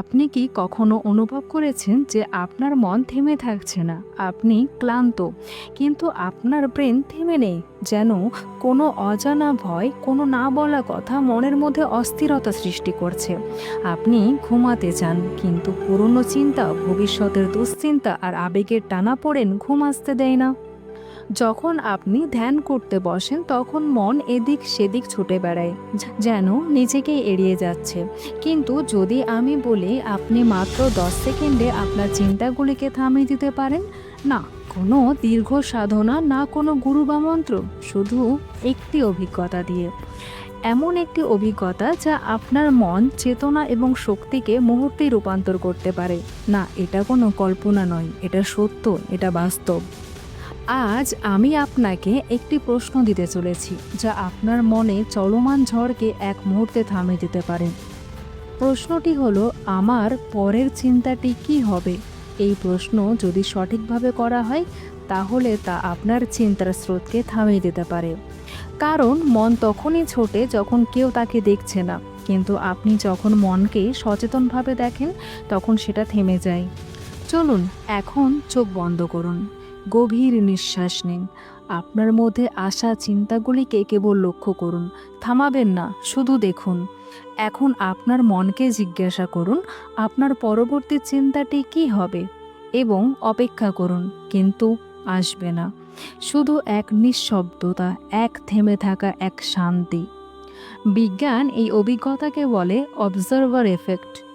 আপনি কি কখনো অনুভব করেছেন যে আপনার মন থেমে থাকছে না? আপনি ক্লান্ত, কিন্তু আপনার ব্রেন থেমে নেই, যেন কোনো অজানা ভয়, কোনো না বলা কথা মনের মধ্যে অস্থিরতা সৃষ্টি করছে। আপনি ঘুমাতে চান, কিন্তু পুরনো চিন্তা, ভবিষ্যতের দুশ্চিন্তা আর আবেগের টানা পড়েন ঘুম আসতে দেয় না। যখন আপনি ধ্যান করতে বসেন, তখন মন এদিক সেদিক ছুটে বেড়ায়, যেন নিজেকেই এড়িয়ে যাচ্ছে। কিন্তু যদি আমি বলি, আপনি মাত্র দশ সেকেন্ডে আপনার চিন্তাগুলিকে থামিয়ে দিতে পারেন, না, কোনো দীর্ঘ সাধনা, না কোনো গুরু বা মন্ত্র, শুধু একটি অভিজ্ঞতা দিয়ে। এমন একটি অভিজ্ঞতা যা আপনার মন, চেতনা এবং শক্তিকে মুহূর্তে রূপান্তর করতে পারে। না, এটা কোনো কল্পনা নয়, এটা সত্য, এটা বাস্তব। আজ আমি আপনাকে একটি প্রশ্ন দিতে চলেছি, যা আপনার মনে চলমান ঝড়কে এক মুহূর্তে থামিয়ে দিতে পারে। প্রশ্নটি হলো, আমার পরের চিন্তাটি কি হবে? এই প্রশ্ন যদি সঠিকভাবে করা হয়, তাহলে তা আপনার চিন্তার স্রোতকে থামিয়ে দিতে পারে। কারণ, মন তখনই ছোটে যখন কেউ তাকে দেখছে না, কিন্তু আপনি যখন মনকে সচেতনভাবে দেখেন, তখন সেটা থেমে যায়। চলুন, এখন চোখ বন্ধ করুন। গভীর নিঃশ্বাস নিন। আপনার মধ্যে আসা চিন্তাগুলিকে কেবল লক্ষ্য করুন, থামাবেন না, শুধু দেখুন। এখন আপনার মনকে জিজ্ঞাসা করুন, আপনার পরবর্তী চিন্তাটি কি হবে? এবং অপেক্ষা করুন, কিন্তু আসবে না। শুধু এক নিঃশব্দতা, এক থেমে থাকা এক শান্তি। বিজ্ঞান এই অভিজ্ঞতাকে বলে অবজারভার এফেক্ট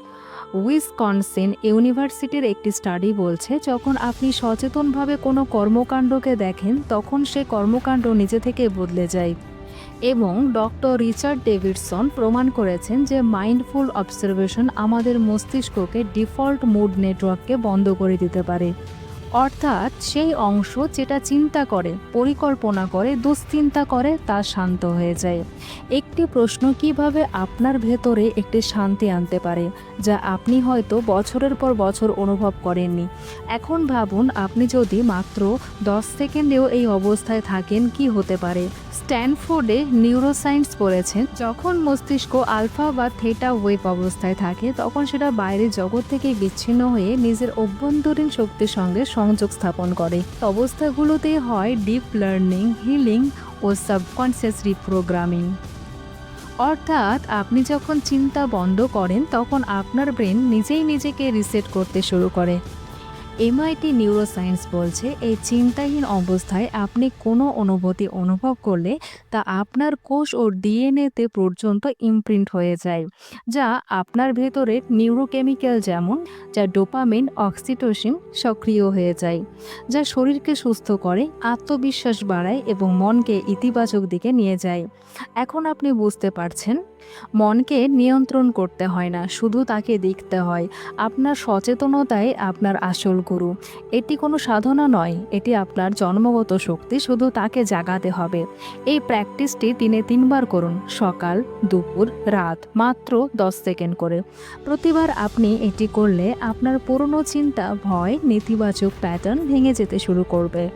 উইসকনসিন ইউনিভার্সিটির একটি স্টাডি বলছে, যখন আপনি সচেতনভাবে কোনো কর্মকাণ্ডকে দেখেন, তখন সে কর্মকাণ্ড নিজে থেকে বদলে যায়। এবং ডক্টর রিচার্ড ডেভিডসন প্রমাণ করেছেন যে মাইন্ডফুল অবজারভেশন আমাদের মস্তিষ্ককে ডিফল্ট মুড নেটওয়ার্ককে বন্ধ করে দিতে পারে। অর্থাৎ সেই অংশ যেটা চিন্তা করে, পরিকল্পনা করে, দুশ্চিন্তা করে, তা শান্ত হয়ে যায়। একটি প্রশ্ন কীভাবে আপনার ভেতরে একটি শান্তি আনতে পারে, যা আপনি হয়তো বছরের পর বছর অনুভব করেননি। এখন ভাবুন, আপনি যদি মাত্র দশ সেকেন্ডেও এই অবস্থায় থাকেন, কি হতে পারে? স্ট্যানফোর্ডে নিউরোসায়েন্স বলেছেন যখন মস্তিষ্ক আলফা বা থেটা ওয়েভ অবস্থায় থাকে, তখন সেটা বাইরের জগৎ থেকে বিচ্ছিন্ন হয়ে নিজের অভ্যন্তরীণ শক্তির সঙ্গে সংযোগ স্থাপন করে। অবস্থাগুলোতে হয় ডিপ লার্নিং হিলিং ও সাবকনসিয়াস রিপ্রোগ্রামিং অর্থাৎ আপনি যখন চিন্তা বন্ধ করেন, তখন আপনার ব্রেন নিজেই নিজেকে রিসেট করতে শুরু করে। এমআইটি নিউরোসায়েন্স বলছে, এই চিন্তাহীন অবস্থায় আপনি কোনো অনুভূতি অনুভব করলে তা আপনার কোষ ও ডিএনএতে পর্যন্ত ইমপ্রিন্ট হয়ে যায়, যা আপনার ভেতরে নিউরোকেমিক্যাল যেমন, যা ডোপামিন অক্সিটোসিন সক্রিয় হয়ে যায়, যা শরীরকে সুস্থ করে, আত্মবিশ্বাস বাড়ায় এবং মনকে ইতিবাচক দিকে নিয়ে যায়। এখন আপনি বুঝতে পারছেন, মনকে নিয়ন্ত্রণ করতে হয় না, শুধু তাকে দেখতে হয়, আপনার সচেতনতাই আপনার আসল গুরু এটি কোনো সাধনা নয়, এটি আপনার জন্মগত শক্তি, শুধু তাকে জাগাতে হবে। এই প্র্যাকটিসটি দিনে তিনবার করুন, সকাল, দুপুর, রাত, মাত্র দশ সেকেন্ড করে। প্রতিবার আপনি এটি করলে আপনার পুরনো চিন্তা, ভয়, নেতিবাচক প্যাটার্ন ভেঙে যেতে শুরু করবে।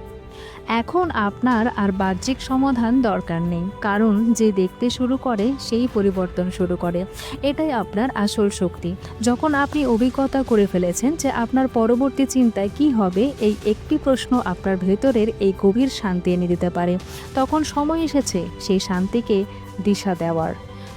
এখন আপনার আর বাহ্যিক সমাধান দরকার নেই, কারণ যে দেখতে শুরু করে সেই পরিবর্তন শুরু করে। এটাই আপনার আসল শক্তি। যখন আপনি অভিজ্ঞতা করে ফেলেছেন যে আপনার পরবর্তী চিন্তায় কি হবে, এই একটি প্রশ্ন আপনার ভেতরের এই গভীর শান্তি এনে দিতে পারে। তখন সময় এসেছে সেই শান্তিকে দিশা দেওয়ার।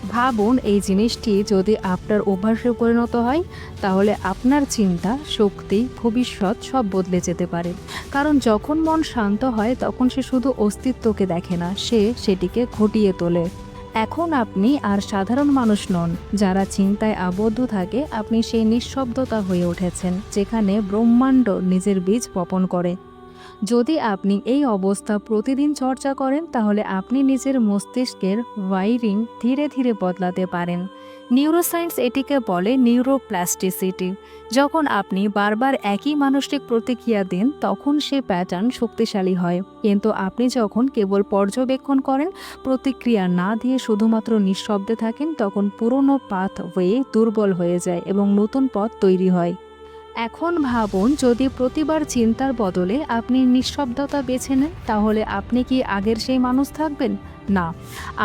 ভাবুন, এই জিনিসটি যদি আপনার অভ্যাসে পরিণত হয়, তাহলে আপনার চিন্তা, শক্তি, ভবিষ্যৎ সব বদলে যেতে পারে। কারণ যখন মন শান্ত হয়, তখন সে শুধু অস্তিত্বকে দেখে না, সে সেটিকে ঘটিয়ে তোলে। এখন আপনি আর সাধারণ মানুষ নন, যারা চিন্তায় আবদ্ধ থাকে, আপনি সেই নিঃশব্দতা হয়ে উঠেছেন, যেখানে ব্রহ্মাণ্ড নিজের বীজ বপন করে। যদি আপনি এই অবস্থা প্রতিদিন চর্চা করেন, তাহলে আপনি নিজের মস্তিষ্কের ওয়াইরিং ধীরে ধীরে বদলাতে পারেন। নিউরোসায়েন্স এটিকে বলে নিউরোপ্লাস্টিসিটি যখন আপনি বারবার একই মানসিক প্রতিক্রিয়া দেন, তখন সে প্যাটার্ন শক্তিশালী হয়। কিন্তু আপনি যখন কেবল পর্যবেক্ষণ করেন, প্রতিক্রিয়া না দিয়ে শুধুমাত্র নিঃশব্দে থাকেন, তখন পুরনো পাথ ওয়ে দুর্বল হয়ে যায় এবং নতুন পথ তৈরি হয়। এখন ভাবুন, যদি প্রতিবার চিন্তার বদলে আপনি নিঃশব্দতা বেছে নেন, তাহলে আপনি কি আগের সেই মানুষ থাকবেন? না,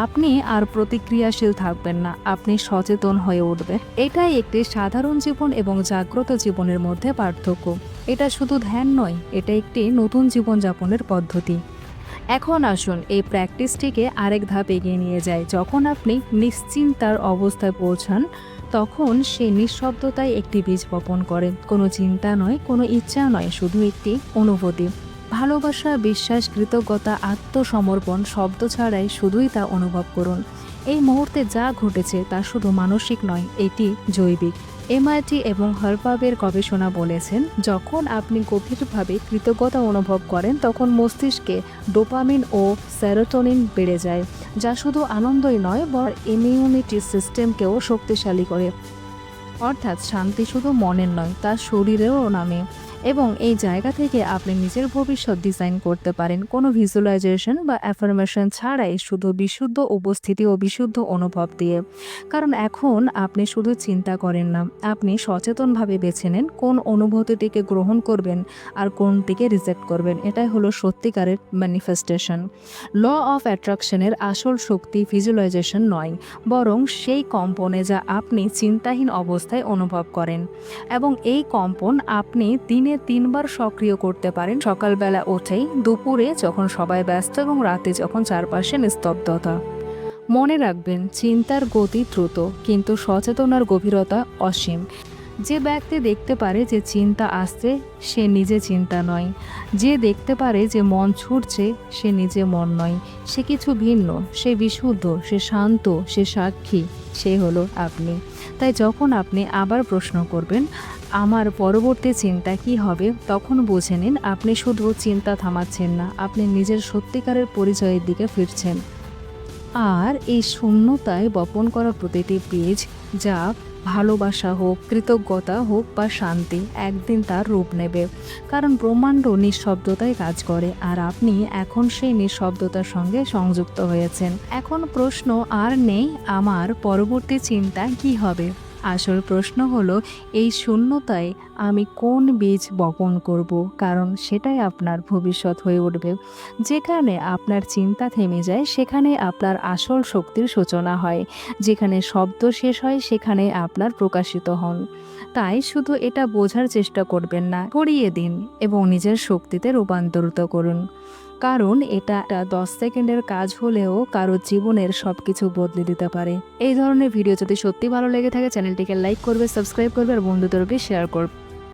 আপনি আর প্রতিক্রিয়াশীল থাকবেন না, আপনি সচেতন হয়ে উঠবেন। এটাই একটি সাধারণ জীবন এবং জাগ্রত জীবনের মধ্যে পার্থক্য। এটা শুধু ধ্যান নয়, এটা একটি নতুন জীবনযাপনের পদ্ধতি। এখন আসুন, এই প্র্যাকটিসটিকে আরেক ধাপ এগিয়ে নিয়ে যায় যখন আপনি নিশ্চিন্তার অবস্থায় পৌঁছান তখন সে নিঃশব্দতায় একটি বীজ বপন করে। কোনো চিন্তা নয়, কোনো ইচ্ছা নয়, শুধু একটি অনুভূতি। ভালোবাসা, বিশ্বাস, কৃতজ্ঞতা, আত্মসমর্পণ শব্দ ছাড়াই শুধুই তা অনুভব করুন। এই মুহূর্তে যা ঘটেছে তা শুধু মানসিক নয়, এটি জৈবিক। এমআইটি এবং হরপাবের গবেষণা বলেছেন, যখন আপনি গভীরভাবে কৃতজ্ঞতা অনুভব করেন, তখন মস্তিষ্কে ডোপামিন ও স্যারোটোনিন বেড়ে যায়, যা শুধু আনন্দই নয়, বর ইমিউনিটি সিস্টেমকেও শক্তিশালী করে। অর্থাৎ শান্তি শুধু মনের নয় তার শরীরেও নামে। এবং এই জায়গা থেকে আপনি নিজের ভবিষ্যৎ ডিজাইন করতে পারেন। কোনো ভিজুয়ালাইজেশন বা অ্যাফার্মেশন ছাড়াই শুধু বিশুদ্ধ উপস্থিতি ও বিশুদ্ধ অনুভব দিয়ে। কারণ এখন আপনি শুধু চিন্তা করেন না, আপনি সচেতনভাবে বেছে নেন কোন অনুভূতিটিকে গ্রহণ করবেন আর কোনটিকে রিজেক্ট করবেন। এটাই হলো সত্যিকারের ম্যানিফেস্টেশন ল অফ অ্যাট্রাকশনের আসল শক্তি ভিজুয়ালাইজেশন নয়, বরং সেই কম্পনে যা আপনি চিন্তাহীন অবস্থায় অনুভব করেন। এবং এই কম্পন আপনি দিনে তিনবার সক্রিয় করতে পারেন। সকালবেলা ওঠেই দুপুরে যখন সবাই ব্যস্ত এবং রাতে যখন চারপাশে নিস্তব্ধতা। মনে রাখবেন, চিন্তার গতি দ্রুত, কিন্তু সচেতনার গভীরতা অসীম। যে ব্যক্তি দেখতে পারে যে চিন্তা আসছে, সে নিজে চিন্তা নয়। যে দেখতে পারে যে মন ছুটছে, সে নিজে মন নয়। সে কিছু ভিন্ন, সে বিশুদ্ধ, সে শান্ত, সে সাক্ষী, সে হলো আপনি। তাই যখন আপনি আবার প্রশ্ন করবেন, আমার পরবর্তী চিন্তা কি হবে? তখন বুঝে নিন, আপনি শুধু চিন্তা থামাচ্ছেন না, আপনি নিজের সত্যিকারের পরিচয়ের দিকে ফিরছেন। আর এই শূন্যতায় বপন করা প্রতিটি বীজ যা ভালোবাসা হোক, কৃতজ্ঞতা হোক বা শান্তি, একদিন তার রূপ নেবে। কারণ ব্রহ্মাণ্ড নিঃশব্দতায় কাজ করে আর আপনি এখন সেই নিঃশব্দতার সঙ্গে সংযুক্ত হয়েছেন। এখন প্রশ্ন আর নেই, আমার পরবর্তী চিন্তা কি হবে? আসল প্রশ্ন হলো, এই শূন্যতায় আমি কোন বীজ বপন করব? কারণ সেটাই আপনার ভবিষ্যৎ হয়ে উঠবে। যেখানে আপনার চিন্তা থেমে যায়, সেখানে আপনার আসল শক্তির সূচনা হয়। যেখানে শব্দ শেষ হয়, সেখানে আপনার প্রকাশিত হন। তাই শুধু এটা বোঝার চেষ্টা করবেন না, করিয়ে দিন এবং নিজের শক্তিতে রূপান্তরিত করুন। কারণ এটা একটা দশ সেকেন্ডের কাজ হলেও কারও জীবনের সব কিছু বদলে দিতে পারে। এই ধরনের ভিডিও যদি সত্যি ভালো লেগে থাকে, চ্যানেলটিকে লাইক করবে সাবস্ক্রাইব করবে, আর বন্ধুদেরকে শেয়ার করবে।